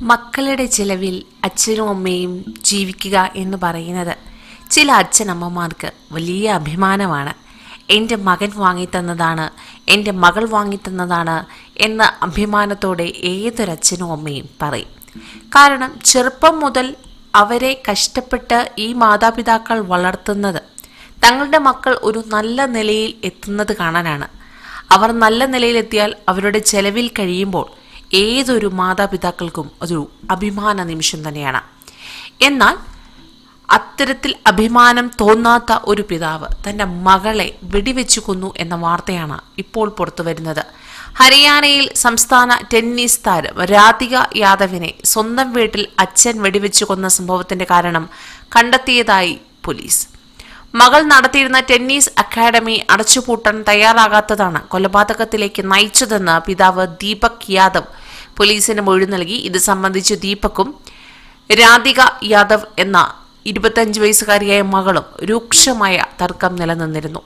മക്കളുടെ ചിലവിൽ അച്ഛനും അമ്മയും ജീവിക്കുക എന്ന് പറയുന്നത് ചില അച്ഛനമ്മമാർക്ക് വലിയ അഭിമാനമാണ്. എന്റെ മകൻ വാങ്ങിത്തന്നതാണ് എന്റെ മകൾ വാങ്ങിത്തന്നതാണ് എന്ന അഭിമാനത്തോടെ ഏതൊരച്ഛനും അമ്മയും പറയും. കാരണം ചെറുപ്പം മുതൽ അവരെ കഷ്ടപ്പെട്ട് ഈ മാതാപിതാക്കൾ വളർത്തുന്നത് തങ്ങളുടെ മക്കൾ ഒരു നല്ല നിലയിൽ എത്തുന്നത് കാണാനാണ്. അവർ നല്ല നിലയിലെത്തിയാൽ അവരുടെ ചെലവിൽ കഴിയുമ്പോൾ ഏതൊരു മാതാപിതാക്കൾക്കും ഒരു അഭിമാന നിമിഷം തന്നെയാണ്. എന്നാൽ അത്തരത്തിൽ അഭിമാനം തോന്നാത്ത ഒരു പിതാവ് തന്റെ മകളെ വെടിവെച്ചു കൊന്നു എന്ന വാർത്തയാണ് ഇപ്പോൾ പുറത്തു വരുന്നത്. ഹരിയാനയിൽ സംസ്ഥാന ടെന്നീസ് താരം രാധിക യാദവിനെ സ്വന്തം വീട്ടിൽ അച്ഛൻ വെടിവെച്ചു കൊന്ന സംഭവത്തിന്റെ കാരണം കണ്ടെത്തിയതായി പോലീസ്. മകൾ നടത്തിയിരുന്ന ടെന്നീസ് അക്കാദമി അടച്ചുപൂട്ടാൻ തയ്യാറാകാത്തതാണ് കൊലപാതകത്തിലേക്ക് നയിച്ചതെന്ന് പിതാവ് ദീപക് യാദവ്. പോലീസിന് മൊഴി നൽകി. ഇത് സംബന്ധിച്ച് ദീപക്കും രാധിക യാദവ് എന്ന ഇരുപത്തഞ്ച് വയസ്സുകാരിയായ മകളും രൂക്ഷമായ തർക്കം നിലനിന്നിരുന്നു.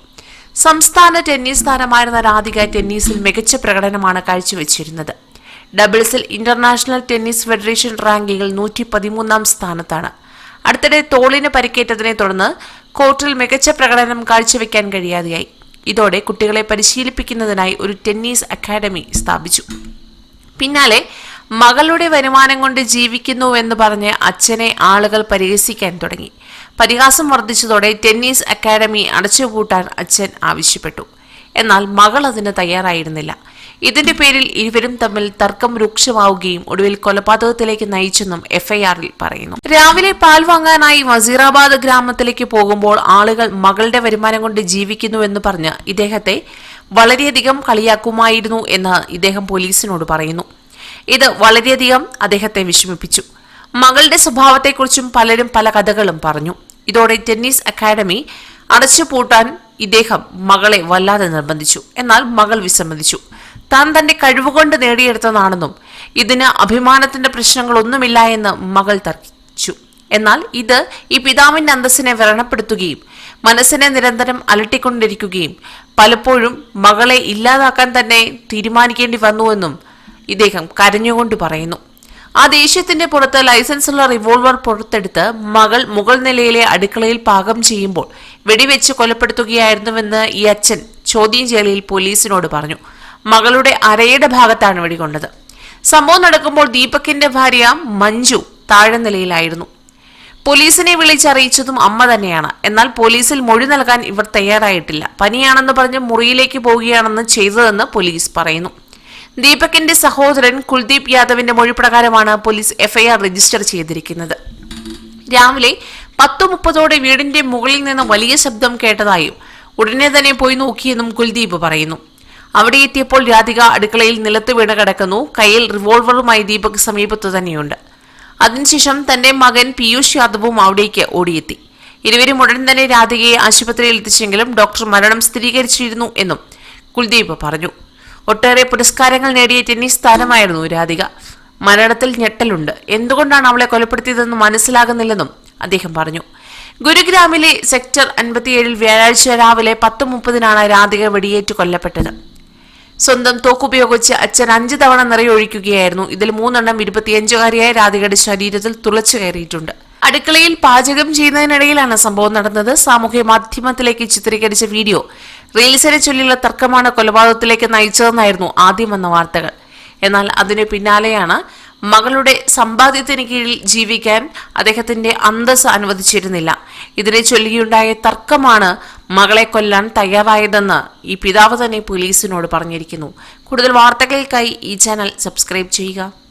സംസ്ഥാന ടെന്നീസ് താരമായിരുന്ന രാധിക ടെന്നീസിൽ മികച്ച പ്രകടനമാണ് കാഴ്ചവെച്ചിരുന്നത്. ഡബിൾസിൽ ഇന്റർനാഷണൽ ടെന്നീസ് ഫെഡറേഷൻ റാങ്കിങ്ങിൽ നൂറ്റി പതിമൂന്നാം സ്ഥാനത്താണ്. അടുത്തിടെ തോളിന് പരിക്കേറ്റതിനെ തുടർന്ന് കോർട്ടിൽ മികച്ച പ്രകടനം കാഴ്ചവെക്കാൻ കഴിയാതെയായി. ഇതോടെ കുട്ടികളെ പരിശീലിപ്പിക്കുന്നതിനായി ഒരു ടെന്നീസ് അക്കാദമി സ്ഥാപിച്ചു. പിന്നാലെ മകളുടെ വരുമാനം കൊണ്ട് ജീവിക്കുന്നു എന്ന് പറഞ്ഞ് അച്ഛനെ ആളുകൾ പരിഹസിക്കാൻ തുടങ്ങി. പരിഹാസം വർദ്ധിച്ചതോടെ ടെന്നീസ് അക്കാദമി അടച്ചുപൂട്ടാൻ അച്ഛൻ ആവശ്യപ്പെട്ടു. എന്നാൽ മകൾ അതിന് തയ്യാറായിരുന്നില്ല. ഇതിന്റെ പേരിൽ ഇരുവരും തമ്മിൽ തർക്കം രൂക്ഷമാവുകയും ഒടുവിൽ കൊലപാതകത്തിലേക്ക് നയിച്ചെന്നും എഫ്ഐആറിൽ പറയുന്നു. രാവിലെ പാൽ വാങ്ങാനായി വസീറാബാദ് ഗ്രാമത്തിലേക്ക് പോകുമ്പോൾ ആളുകൾ മകളുടെ വരുമാനം കൊണ്ട് ജീവിക്കുന്നുവെന്ന് പറഞ്ഞ് ഇദ്ദേഹത്തെ വളരെയധികം കളിയാക്കുമായിരുന്നു എന്ന് ഇദ്ദേഹം പോലീസിനോട് പറയുന്നു. ഇത് വളരെയധികം അദ്ദേഹത്തെ വിഷമിപ്പിച്ചു. മകളുടെ സ്വഭാവത്തെക്കുറിച്ചും പലരും പല കഥകളും പറഞ്ഞു. ഇതോടെ ടെന്നീസ് അക്കാദമി അടച്ചുപൂട്ടാൻ ഇദ്ദേഹം മകളെ വല്ലാതെ നിർബന്ധിച്ചു. എന്നാൽ മകൾ വിസമ്മതിച്ചു. താൻ തന്റെ കഴിവുകൊണ്ട് നേടിയെടുത്തതാണെന്നും ഇതിന് അഭിമാനത്തിന്റെ പ്രശ്നങ്ങളൊന്നുമില്ല എന്ന് മകൾ തർക്കിച്ചു. എന്നാൽ ഇത് ഈ പിതാവിന്റെ അന്തസ്സിനെ വ്രണപ്പെടുത്തുകയും മനസ്സിനെ നിരന്തരം അലട്ടിക്കൊണ്ടിരിക്കുകയും പലപ്പോഴും മകളെ ഇല്ലാതാക്കാൻ തന്നെ തീരുമാനിക്കേണ്ടി വന്നുവെന്നും ഇദ്ദേഹം കരഞ്ഞുകൊണ്ട് പറയുന്നു. ആ ദേഷ്യത്തിന്റെ പുറത്ത് ലൈസൻസുള്ള റിവോൾവർ പുറത്തെടുത്ത് മകൾ മുകൾ നിലയിലെ അടുക്കളയിൽ പാകം ചെയ്യുമ്പോൾ വെടിവെച്ച് കൊലപ്പെടുത്തുകയായിരുന്നുവെന്ന് ഈ അച്ഛൻ ചോദ്യം ചെയ്യലിൽ പോലീസിനോട് പറഞ്ഞു. മകളുടെ അരയുടെ ഭാഗത്താണ് വെടികൊണ്ടത് സംഭവം നടക്കുമ്പോൾ ദീപകിന്റെ ഭാര്യ മഞ്ജു താഴെ നിലയിലായിരുന്നു. പോലീസിനെ വിളിച്ചറിയിച്ചതും അമ്മ തന്നെയാണ്. എന്നാൽ പോലീസിൽ മൊഴി നൽകാൻ ഇവർ തയ്യാറായിട്ടില്ല. പനിയാണെന്ന് പറഞ്ഞ് മുറിയിലേക്ക് പോവുകയാണെന്ന് ചെയ്തതെന്ന് പോലീസ് പറയുന്നു. ദീപകിന്റെ സഹോദരൻ കുൽദീപ് യാദവിന്റെ മൊഴി പ്രകാരമാണ് പോലീസ് എഫ്ഐആർ രജിസ്റ്റർ ചെയ്തിരിക്കുന്നത്. രാവിലെ പത്തു മുപ്പതോടെ വീടിന്റെ മുകളിൽ നിന്ന് വലിയ ശബ്ദം കേട്ടതായും ഉടനെ തന്നെ പോയി നോക്കിയെന്നും കുൽദീപ് പറയുന്നു. അവിടെ എത്തിയപ്പോൾ രാധിക അടുക്കളയിൽ നിലത്ത് വീണ് കിടക്കുന്നു. കയ്യിൽ റിവോൾവറുമായി ദീപക് സമീപത്തു തന്നെയുണ്ട്. അതിനുശേഷം തന്റെ മകൻ പീയൂഷ് യാദവും അവിടേക്ക് ഓടിയെത്തി. ഇരുവരും ഉടൻ തന്നെ രാധികയെ ആശുപത്രിയിൽ എത്തിച്ചെങ്കിലും ഡോക്ടർ മരണം സ്ഥിരീകരിച്ചിരുന്നു എന്നും കുൽദീപ് പറഞ്ഞു. ഒട്ടേറെ പുരസ്കാരങ്ങൾ നേടിയ ടെന്നീസ് താരമായിരുന്നു രാധിക. മരണത്തിൽ ഞെട്ടലുണ്ട്. എന്തുകൊണ്ടാണ് അവളെ കൊലപ്പെടുത്തിയതെന്ന് മനസ്സിലാകുന്നില്ലെന്നും അദ്ദേഹം പറഞ്ഞു. ഗുരുഗ്രാമിലെ സെക്ടർ അൻപത്തിയേഴിൽ വ്യാഴാഴ്ച രാവിലെ പത്ത് മുപ്പതിനാണ് രാധിക വെടിയേറ്റ് കൊല്ലപ്പെട്ടത്. സ്വന്തം തോക്കുപയോഗിച്ച് അച്ഛൻ അഞ്ച് തവണ നിറയൊഴിക്കുകയായിരുന്നു. ഇതിൽ മൂന്നെണ്ണം ഇരുപത്തിയഞ്ചുകാരിയായ രാധികയുടെ ശരീരത്തിൽ തുളച്ചു കയറിയിട്ടുണ്ട്. അടുക്കളയിൽ പാചകം ചെയ്യുന്നതിനിടയിലാണ് സംഭവം നടന്നത്. സാമൂഹ്യ മാധ്യമത്തിലേക്ക് ചിത്രീകരിച്ച വീഡിയോ. റീൽസിനെ ചൊല്ലിയുള്ള തർക്കമാണ് കൊലപാതകത്തിലേക്ക് നയിച്ചതെന്നായിരുന്നു ആദ്യം വന്ന വാർത്തകൾ. എന്നാൽ അതിനു പിന്നാലെയാണ് മകളുടെ സമ്പാദ്യത്തിന് കീഴിൽ ജീവിക്കാൻ അദ്ദേഹത്തിന്റെ അന്തസ് അനുവദിച്ചിരുന്നില്ല. ഇതിനെ ചൊല്ലിയുണ്ടായ തർക്കമാണ് മകളെ കൊല്ലാൻ തയ്യാറായതെന്ന് ഈ പിതാവ് തന്നെ പോലീസിനോട് പറഞ്ഞിരിക്കുന്നു. കൂടുതൽ വാർത്തകൾക്കായി ഈ ചാനൽ സബ്സ്ക്രൈബ് ചെയ്യുക.